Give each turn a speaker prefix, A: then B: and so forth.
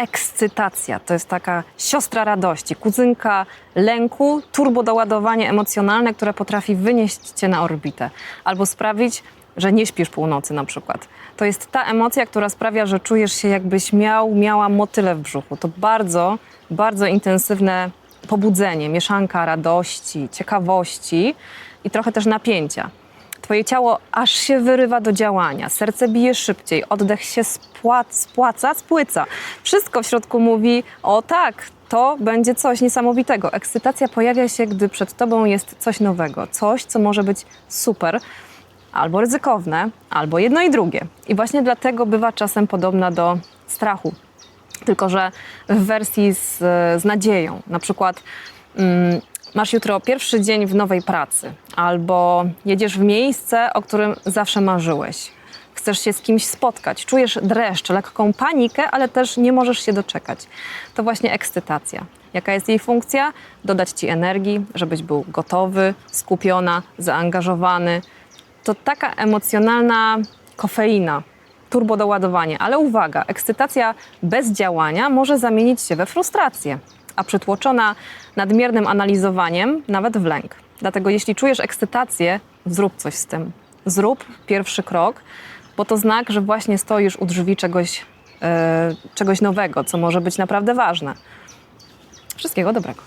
A: ekscytacja to jest taka siostra radości, kuzynka lęku, turbodoładowanie emocjonalne, które potrafi wynieść cię na orbitę albo sprawić, że nie śpisz północy na przykład. To jest ta emocja, która sprawia, że czujesz się jakbyś miał, miała motyle w brzuchu. To bardzo, bardzo intensywne pobudzenie, mieszanka radości, ciekawości i trochę też napięcia. Twoje ciało aż się wyrywa do działania, serce bije szybciej, oddech się spła- spłaca, spłyca. Wszystko w środku mówi: O tak, to będzie coś niesamowitego. Ekscytacja pojawia się, gdy przed tobą jest coś nowego, coś, co może być super, albo ryzykowne, albo jedno i drugie. I właśnie dlatego bywa czasem podobna do strachu. Tylko, że w wersji z, z nadzieją. Na przykład mm, masz jutro pierwszy dzień w nowej pracy, albo jedziesz w miejsce, o którym zawsze marzyłeś. Chcesz się z kimś spotkać, czujesz dreszcz, lekką panikę, ale też nie możesz się doczekać. To właśnie ekscytacja. Jaka jest jej funkcja? Dodać ci energii, żebyś był gotowy, skupiona, zaangażowany. To taka emocjonalna kofeina, turbodoładowanie. Ale uwaga, ekscytacja bez działania może zamienić się we frustrację, a przytłoczona nadmiernym analizowaniem nawet w lęk. Dlatego jeśli czujesz ekscytację, zrób coś z tym. Zrób pierwszy krok, bo to znak, że właśnie stoisz u drzwi czegoś, e, czegoś nowego, co może być naprawdę ważne. Wszystkiego dobrego.